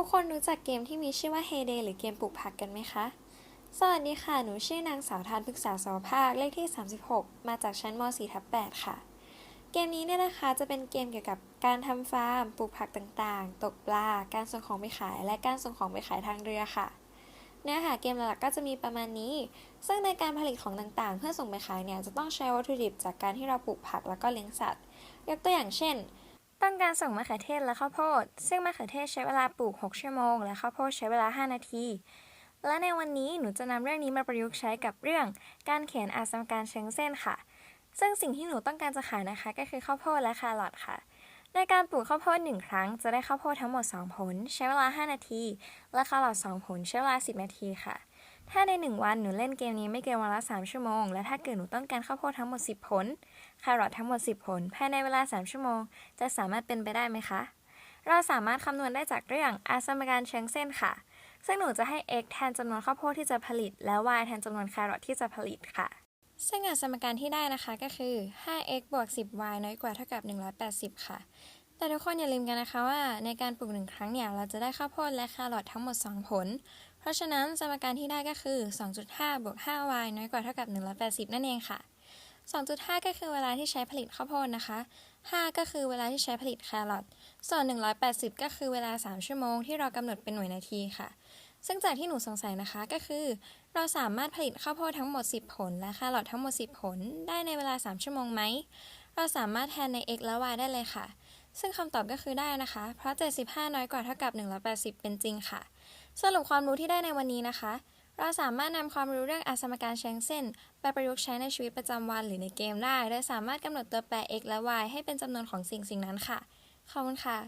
ทุกคนรู้จักเกมที่มีชื่อว่า Heyday หรือเกมปลูกผักกันไหมคะ สวัสดีค่ะ หนูชื่อนางสาวทานพฤกษาสวภาค เลขที่ 36 มาจากชั้นม .4 ทับ8ค่ะ เกมนี้เนี่ยนะคะจะเป็นเกมเกี่ยวกับการทำฟาร์ม ปลูกผักต่างๆ ตกปลา การส่งของไปขาย และการส่งของไปขายทางเรือค่ะ เนื้อหาเกมหลักๆก็จะมีประมาณนี้ ซึ่งในการผลิตของต่างๆ เพื่อส่งไปขายเนี่ยจะต้องใช้วัตถุดิบจากการที่เราปลูกผักแล้วก็เลี้ยงสัตว์ ยกตัวอย่างเช่น ต้องการส่งมะเขือเทศและข้าวโพด ซึ่งมะเขือเทศใช้เวลาปลูก 6 ชั่วโมง และข้าวโพดใช้เวลา 5 นาที และในวันนี้หนูจะนำเรื่องนี้มาประยุกต์ใช้กับเรื่อง การเขียนอาสมการเชิงเส้นค่ะ ซึ่งสิ่งที่หนูต้องการจะขายนะคะ ก็คือข้าวโพดและแครอทค่ะ ในการปลูกข้าวโพด 1 ครั้ง จะได้ข้าวโพดทั้งหมด 2 ผล ใช้เวลา 5 นาที และแครอท2ผลใช้เวลา 10 นาทีค่ะ ถ้าใน 1 วันหนูเล่นเกมนี้ไม่เกินวันละ 3 ชั่วโมง และถ้าเกิดหนูต้องการข้าวโพดทั้งหมด 10 ผลแครอททั้งหมด 10 ผล ภายในเวลา 3 ชั่วโมง จะสามารถเป็นไปได้ไหมคะ เราสามารถคำนวณได้จากเรื่องอาสมการเชิงเส้นค่ะ ซึ่งหนูจะให้ x แทนจำนวนข้าวโพดที่จะผลิต และ y แทนจำนวนแครอทที่จะผลิตค่ะ ซึ่งอาสมการที่ได้นะคะก็คือ 5x บวก 10y น้อยกว่าเท่ากับ 180 ค่ะ แต่ทุกคนอย่าลืมกันนะคะว่า ในการปลูกหนึ่งครั้งเนี่ยเราจะได้ข้าวโพดและแครอททั้งหมด 2 ผลเพราะฉะนั้นสมการที่ได้ก็คือ 2.5 บวก 5y น้อยกว่าเท่ากับ 180 นั่นเองค่ะ 2.5 ก็คือเวลาที่ใช้ผลิตข้าวโพดนะคะ 5 ก็คือเวลาที่ใช้ผลิตแครอท ส่วน 180 ก็คือเวลา 3 ชั่วโมงที่เรากำหนดเป็นหน่วยนาทีค่ะ ซึ่งจากที่หนูสงสัยนะคะก็คือ เราสามารถผลิตข้าวโพดทั้งหมด 10 ผล และแครอททั้งหมด 10 ผล ได้ในเวลา 3 ชั่วโมงไหม เราสามารถแทนใน x และ y ได้เลยค่ะ ซึ่งคำตอบก็คือได้นะคะ เพราะ 75 น้อยกว่าเท่ากับ 180 เป็นจริงค่ะ สรุปความรู้ที่ได้ในวันนี้นะคะ เราสามารถนำความรู้เรื่องอสมการเชิงเส้นไปประยุกต์ใช้ในชีวิตประจำวันหรือในเกมได้ โดยสามารถกำหนดตัวแปร x และ y ให้เป็นจำนวนของสิ่งสิ่งนั้นค่ะ ขอบคุณค่ะ